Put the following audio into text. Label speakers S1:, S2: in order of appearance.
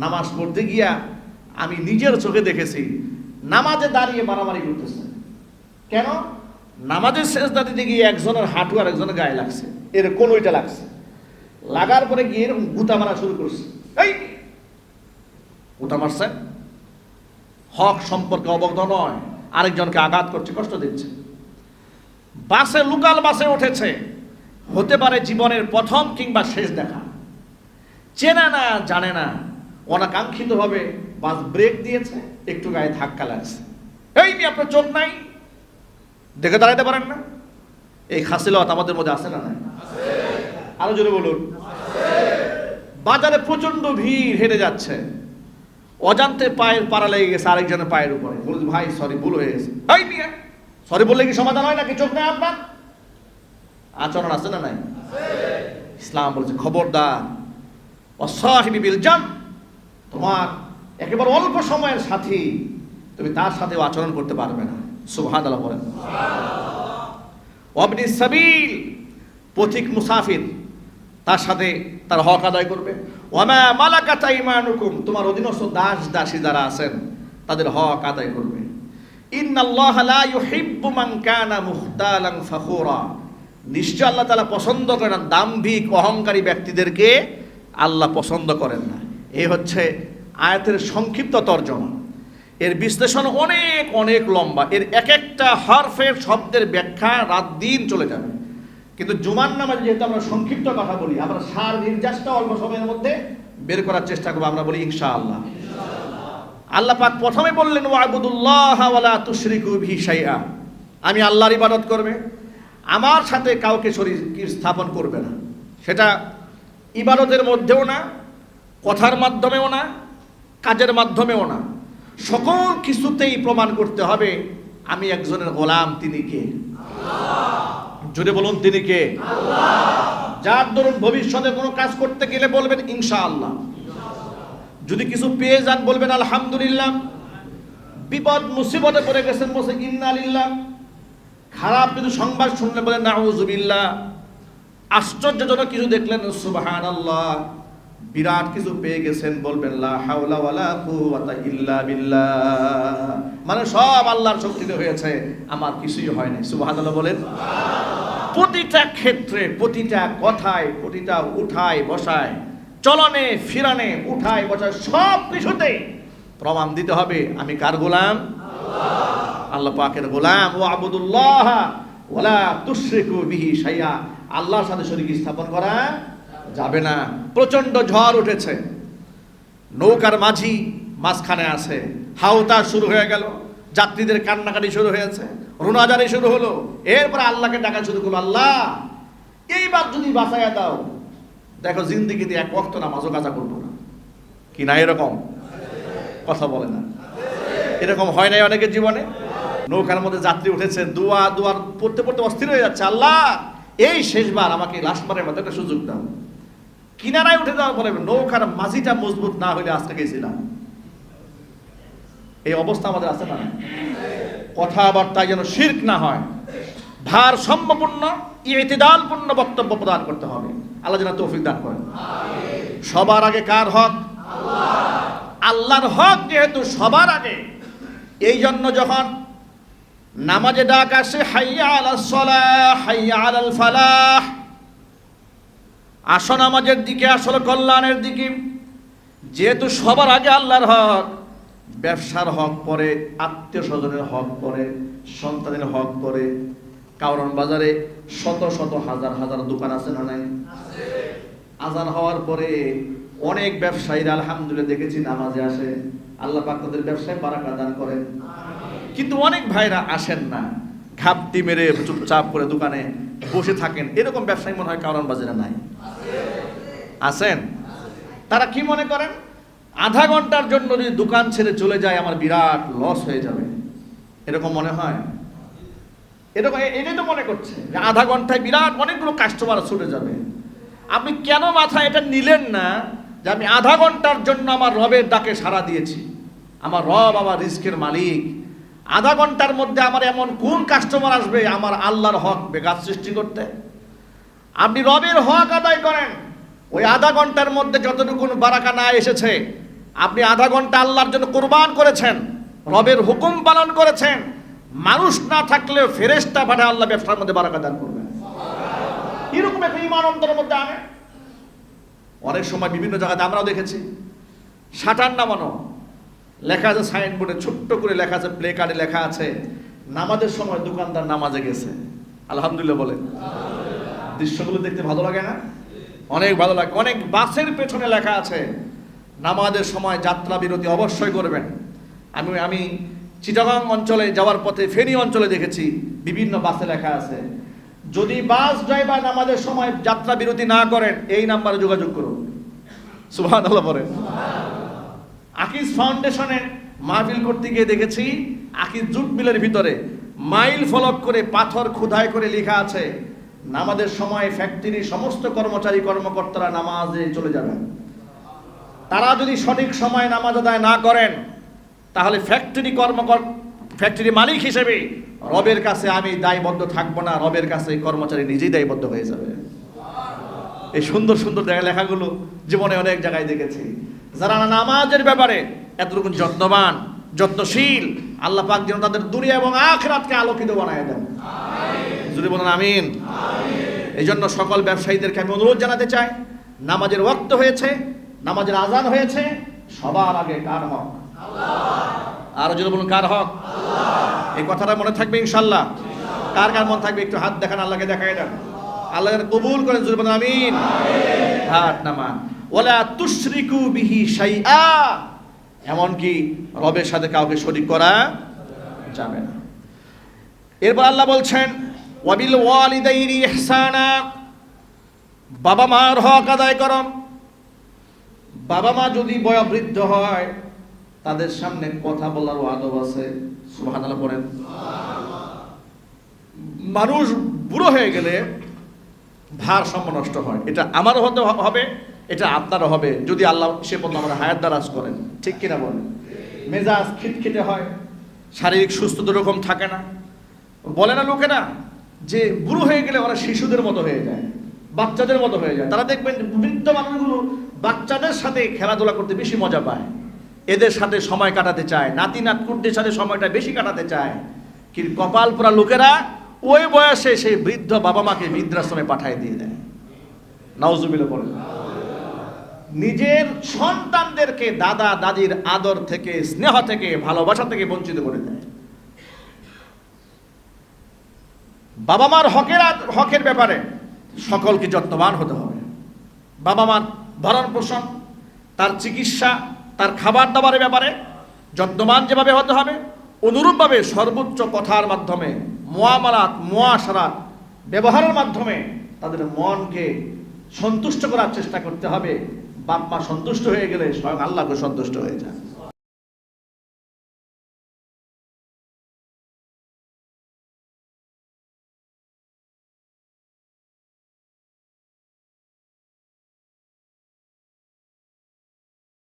S1: নামাজ পড়তে গিয়া আমি নিজের চোখে দেখেছি, নামাজে দাঁড়িয়ে মারামারি করতেছে। কেন? নামাজের শেষ দিতে গিয়ে একজনের হাঁটু আর একজনের গায়ে লাগছে। এর কোন ওইটা লাগছে। লাগার পরে গিয়ে এরকম গুতা মারা শুরু করছে। এই! গুতা মারছে। হক সম্পর্কে অবগত নয়। আরেকজনকে আঘাত করছে, কষ্ট দিচ্ছে। বাসে, লোকাল বাসে উঠেছে। হতে পারে জীবনের প্রথম কিংবা শেষ দেখা। চেনা না, জানে না। অনাকাঙ্ক্ষিতভাবে বাস ব্রেক দিয়েছে, একটু গায়ে ধাক্কা লাগছে। এই নিয়ে আপনার চোখ নাই? দেখে দাঁড়াইতে পারেন না? এই খাসিলত আমাদের মধ্যে আছে না আরও জোরে বলুন। বাজারে প্রচণ্ড ভিড় হেঁটে যাচ্ছে। অজান্তে পায়ের পাড়া লেগে গেছে আরেকজনের পায়ের উপরে। বলছে ভাই সরি ভুল হয়ে গেছে। এই নিয়ে সরি বললে কি সমাধান হয় নাকি? চোখ নাই আপনার? আচরণ আছে না নাই? ইসলাম বলছে, খবরদার অসাহিবি বিল তোমার একেবারে অল্প সময়ের সাথী, তুমি তার সাথেও আচরণ করতে পারবে না। সুবহান আল্লাহ বলেন। অবনি সাবিল, পথিক মুসাফির, তার সাথে তার হক আদায় করবে। ওয়ামা মালাকাত আইমানুকুম, তোমার অধীনস্থ দাস দাসী যারা আছেন, তাদের হক আদায় করবে। ইন্নাল্লাহ লা ইউহিব্বু মান কানা মুখতালান ফাখুরা। নিশ্চয় আল্লাহ তাআলা পছন্দ করেন দাম্ভিক অহংকারী ব্যক্তিদেরকে আল্লাহ পছন্দ করেন না। এই হচ্ছে আয়াতের সংক্ষিপ্ত তর্জমা এর বিশ্লেষণ অনেক অনেক লম্বা। এর এক একটা হরফের শব্দের ব্যাখ্যা রাত দিন চলে যাবে। কিন্তু জুমার নামাজ যেহেতু আমরা সংক্ষিপ্ত কথা বলি, আমরা সার নির্যাসটা অল্প সময়ের মধ্যে বের করার চেষ্টা করব, আমরা বলি ইনশাআল্লাহ। আল্লাহ পাক প্রথমে বললেন, ওয়াবুদুল্লাহ ওয়ালা তুশরিকু বিহি আমি আল্লাহর ইবাদত করবে। আমার সাথে কাউকে শরীর স্থাপন করবে না। সেটা ইবাদতের মধ্যেও না কথার মাধ্যমেও না কাজের মাধ্যমেও না। সকল কিছুতেই প্রমাণ করতে হবে আমি একজনের গোলাম তিনি কে? জোরে বলুন তিনি কে? যার ধরুন ভবিষ্যতে কোনো কাজ করতে গেলে বলবেন ইনশা আল্লাহ যদি কিছু পেয়ে যান বলবেন আলহামদুলিল্লাহ। বিপদ মুসিবতে পড়ে গেছেন বসে ইন্নালিল্লাহ খারাপ কিছু সংবাদ শুনলে বলেন নাউজুবিল্লাহ আশ্চর্যজনক কিছু দেখলেন সুবাহান আল্লাহ বিরাট কিছু পেয়ে গেছেন, বলবেন মানে সব আল্লাহর শক্তিতে হয়েছে, আমার কিছুই হয় নাই। সুবহানাল্লাহ বলেন। প্রতিটা ক্ষেত্রে, প্রতিটা কথায়, প্রতিটা উঠায়, বসায়, চলনে, ফিরানে, উঠায়, বসায় সব কিছুতে প্রমাণ দিতে হবে, আমি কার গোলাম? আল্লাহ পাকের গোলাম। ও আবুদুল্লাহ ওলা তুশ্রিকু বিহি সাইয়া আল্লাহর সাথে শরীর স্থাপন করা যাবে না। প্রচণ্ড ঝড় উঠেছে। নৌকার মাঝি মাঝখানে আছে। হাওতা শুরু হয়ে গেল। যাত্রীদের কান্নাকাটি শুরু হয়েছে। রোনাজারি শুরু হলো। এরপরে আল্লাহকে ডাকা শুরু করল, আল্লাহ, এইবার যদি বাঁচাইয়া দাও, দেখো জিন্দিগিতে এক ওয়াক্ত নামাজও কাজা করব না। কি না এরকম? কথা বলে না। এরকম হয় নাই অনেকের জীবনে। নৌকার মধ্যে যাত্রী উঠেছে দুয়া দুয়ার পড়তে পড়তে অস্থির হয়ে যাচ্ছে। আল্লাহ, এই শেষবার আমাকে লাস্টবারের মতো একটা সুযোগ দাও। কিনারায় উঠে যাওয়া বলে নৌকার মাঝিটা মজবুত না হলে আজকে গেছিলাম এই অবস্থা আমাদের আছে না? কথাবার্তায় যেন শির্ক না হয়। ভার সম্পূর্ণ ইতিদালপূর্ণ বক্তব্য প্রদান করতে হবে। আল্লাহ যেন তৌফিক দান করেন। সবার আগে কার হক? আল্লাহর হক যেহেতু সবার আগে, এই জন্য যখন নামাজে ডাক আসে, হাইয়া আলাল সলাহ, হাইয়া আলাল ফালাহ আসো নামাজের দিকে, আসলে কল্যাণের দিকে। যেহেতু সবার আগে আল্লাহর হক, ব্যবসার হক পরে আত্মীয় স্বজনের হক পরে, সন্তানের হক পরে। কারণ বাজারে শত শত হাজার হাজার দোকান আছে না নাই? আজান হওয়ার পরে অনেক ব্যবসায়ীরা আলহামদুলিল্লাহ দেখেছি নামাজে আসে। আল্লাহ পাক তাদের ব্যবসায় বারাকা দান করেন। কিন্তু অনেক ভাইরা আসেন না। ঘাপটি মেরে চুপচাপ করে দোকানে বসে থাকেন। এরকম ব্যবসায়ী মনে হয় কারণ বাজারে নাই। আছেন? তারা কি মনে করেন? আধা ঘণ্টার জন্য যদি দোকান ছেড়ে চলে যায়, আমার বিরাট লস হয়ে যাবে। এরকম মনে হয়? এরকম এটাই তো মনে করছে যে আধা ঘন্টায় বিরাট অনেকগুলো কাস্টমার ছুটে যাবে। আপনি কেন মাথায় এটা নিলেন না যে আমি আধা ঘণ্টার জন্য আমার রবের ডাকে সাড়া দিয়েছি? আমার রব, আমার রিস্কের মালিক। আধা ঘণ্টার মধ্যে আমার এমন কোন কাস্টমার আসবে? আমার আল্লাহর হক বেকার সৃষ্টি করতে। আপনি রবের হক আদায় করেন। ওই আধা ঘণ্টার মধ্যে যতটুকু বারাকা না এসেছে, আপনি আধা ঘণ্টা আল্লাহর জন্য কোরবান করেছেন, রবের হুকুম পালন করেছেন। মানুষ না থাকলে ফেরেস্তা পাঠায় আল্লাহ ব্যবসার মধ্যে বারাকা দান করবেন এরকম একটা মধ্যে আনে। অনেক সময় বিভিন্ন জায়গাতে আমরাও দেখেছি। শাটার নামানো লেখা আছে সাইনবোর্ডে ছোট্ট করে লেখা আছে প্লে কার্ডে লেখা আছে, নামাজের সময় দোকানদার নামাজে গেছে। আলহামদুলিল্লাহ বলেন। দৃশ্যগুলো দেখতে ভালো লাগে না? অনেক ভালো লাগে। অনেক বাসের পেছনে লেখা আছে, নামাজের সময় যাত্রা বিরতি অবশ্যই করবেন। আমি আমি চিটাগাং অঞ্চলে যাওয়ার পথে ফেনী অঞ্চলে দেখেছি, বিভিন্ন বাসে লেখা আছে, যদি বাস ড্রাইভার নামাজের সময় যাত্রা বিরতি না করেন, এই নাম্বারে যোগাযোগ করুন। সুভান বলেন। আকিজ ফাউন্ডেশনে মাহফিল করতে গিয়ে দেখেছি আকিজ জুট মিলের ভিতরে মাইল ফলক করে পাথর খোদাই করে লেখা আছে, নামাজের সময় ফ্যাক্টরির সমস্ত কর্মচারী, কর্মকর্তারা নামাজে চলে যাবেন। তারা যদি সঠিক সময় নামাজ আদায় না করেন, তাহলে ফ্যাক্টরি কর্মকর, ফ্যাক্টরি মালিক হিসেবে রবের কাছে আমি দায়বদ্ধ থাকব না, রবের কাছে কর্মচারী নিজেই দায়বদ্ধ হয়ে যাবে। এই সুন্দর সুন্দর লেখাগুলো জীবনে অনেক জায়গায় দেখেছি। যারা নামাজের ব্যাপারে এতটুকু যত্নবান যত্নশীল আল্লাহ পাক যেন তাদের দুনিয়া এবং আখরাতকে আলোকিত বানায় দেন। যদি বলেন আমিন। এই জন্য সকল ব্যবসায়ীদেরকে আমি অনুরোধ জানাতে চাই নামাজের ওয়াক্ত হয়েছে নামাজের আজান হয়েছে সবার আগে কার হক? আরও যদি বলুন কার হক? এই কথাটা মনে থাকবে ইনশাল্লাহ। কার কার মনে থাকবে? একটু হাত দেখান আল্লাহকে দেখাই দেন। আল্লাহ। কবুল করেন যদি বলেন আমিন। হাত নামান। ওলা তুশরিকু বিহি শাইআ। এমনকি রবের সাথে কাউকে শরিক করা যাবে না। এরপর আল্লাহ বলছেন, ওয়াবিল ওয়ালিদাইনি ইহসানা। বাবা মার হক আদায় করম বাবা মা যদি বয়োবৃদ্ধ হয়, তাদের সামনে কথা বলারও আদব আছে। সুবহানাল্লাহ পড়েন। মানুষ বুড়ো হয়ে গেলে ভারসাম্য নষ্ট হয়। এটা আমারও হতে হবে। এটা আপনারও হবে যদি আল্লাহ সে পর্যন্ত আমরা হায়াত দারাজ করেন। ঠিক কিনা বলেন মেজাজ খিটখিটে হয়, শারীরিক সুস্থতা রকম থাকে না। বলে না লোকেরা যে বুড়ো হয়ে গেলে ওরা শিশুদের মতো হয়ে যায়, বাচ্চাদের মতো হয়ে যায়। তারা দেখবেন বৃদ্ধ মানুষগুলো বাচ্চাদের সাথে খেলাধুলা করতে বেশি মজা পায়। এদের সাথে সময় কাটাতে চায়, নাতি নাতকুটদের সাথে সময়টা বেশি কাটাতে চায়। কিন্তু কপাল পোড়া লোকেরা ওই বয়সে সেই বৃদ্ধ বাবা মাকে বৃদ্ধাশ্রমে পাঠিয়ে দিয়ে দেয়। নাউজুবিল্লাহ বলেন। নিজের সন্তানদেরকে দাদা, দাদির আদর থেকে, স্নেহ থেকে, ভালোবাসা থেকে বঞ্চিত করে দেয়। বাবা মার হকের হকের ব্যাপারে সকলকে যত্নবান হতে হবে। বাবা মার ভরণ পোষণ তার চিকিৎসা, তার খাবার দাবারের ব্যাপারে যত্নবান যেভাবে হতে হবে, অনুরূপভাবে সর্বোচ্চ কথার মাধ্যমে, মোয়ামালাত, মোয়াশারাত ব্যবহারের মাধ্যমে তাদের মনকে সন্তুষ্ট করার চেষ্টা করতে হবে। বাপ মা সন্তুষ্ট হয়ে গেলে স্বয়ং আল্লাহকে সন্তুষ্ট হয়ে যায়।